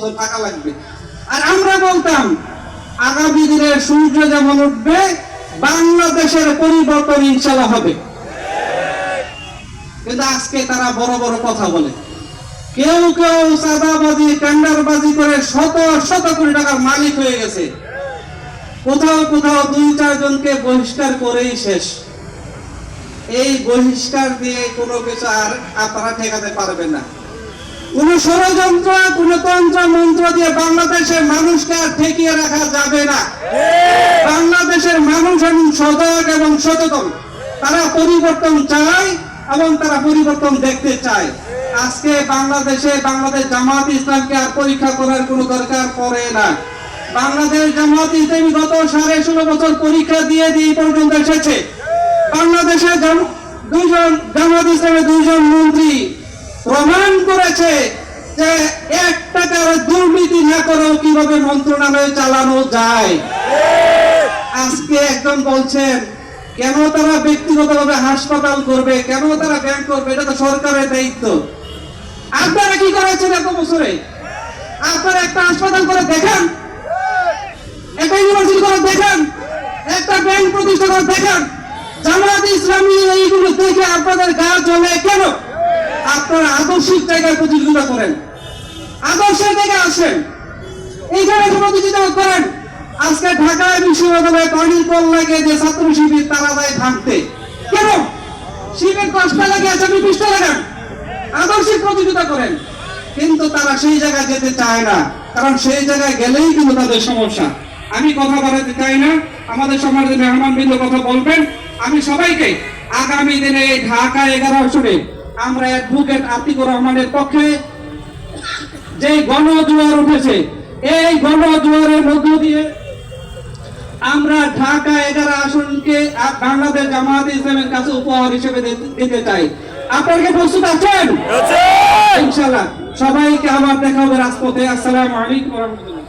টাকা লাগবে। আর আমরা বলতাম, আগামী দিনের সূর্য যেমন উঠবে, বাংলাদেশের পরিবর্তন ইনশাল্লাহ হবে। কিন্তু আজকে তারা বড় বড় কথা বলে। কেউ কেউ করে শত শত কোটি টাকার মালিক হয়ে গেছে। কোথাও কোথাও দুই চারজনকে বহিষ্কার করেই শেষ। এই বহিষ্কার দিয়ে কোনো কিছু আর আপনারা ঠেকাতে পারবেন না। কোন ষড়যন্ত্র, কোন তন্ত্র মন্ত্র দিয়ে বাংলাদেশের মানুষকে আর ঠেকিয়ে রাখা যাবে না। বাংলাদেশের মানুষ এবং সজাগ এবং সচেতন। তারা পরিবর্তন চায় এবং তারা পরিবর্তন দেখতে চায়। আজকে বাংলাদেশে বাংলাদেশ জামাত ইসলামকে আর পরীক্ষা করার কোনো দরকার পড়ে না। বাংলাদেশ জামাত ইসলামী গত সাড়ে ষোলো বছর পরীক্ষা দিয়ে দিয়ে পর্যন্ত এসেছে। বাংলাদেশের জাম- দুইজন জামাত ইসলামের দুইজন মন্ত্রী কীভাবে মন্ত্রণালয় চালানো যায়? আজকে একজন বলছেন, কেন তারা ব্যক্তিগতভাবে হাসপাতাল করবে? কেন তারা ব্যাংক করবে? এটা তো সরকারের দায়িত্ব। আপনারা কি করেছেন এত বছরে? আপনারা একটা হাসপাতাল করে দেখান। একটা ইউনিভার্সিটি করে দেখান। একটা ব্যাংক প্রতিষ্ঠা করে দেখান। জামাত ইসলামী এইগুলো দেখে আপনাদের গা জ্বলে কেন? আপনারা আদর্শিক জায়গায় প্রতিযোগিতা করেন। আদর্শের জায়গায় আসেন। এইখানে প্রতিযোগিতা করেন। আজকে ঢাকায় বিশ্ববিদ্যালয়ে পানির কল লাগে যে ছাত্র শিবির তারা যায় থামতে কেন? শিবির কষ্ট লাগে, আসামি পৃষ্ঠ লাগান আদর্শিক প্রতিযোগিতা করেন। কিন্তু তারা সেই জায়গায় যেতে চায় না। কারণ সেই জায়গায় গেলেই কিন্তু তাদের সমস্যা। আমি কথা বাড়াতে চাই না। আমাদের সমাজের মেহমান বিন্দু কথা বলবেন। আমি সবাইকে আগামী দিনে এই ঢাকা এগারো আসনে আমরা অ্যাডভোকেট আতিকুর রহমানের পক্ষে যে গণজোয়ার উঠেছে এই গণজোয়ারের মধ্য দিয়ে আমরা ঢাকা এগারো আসনকে বাংলাদেশ জামায়াত ইসলামের কাছে উপহার হিসেবে দিতে- চাই। আপনারা কি প্রস্তুত আছেন? ইনশাল্লাহ সবাইকে আবার দেখা হবে রাজপথে। আসসালামু আলাইকুম রহমতুল্লাহ।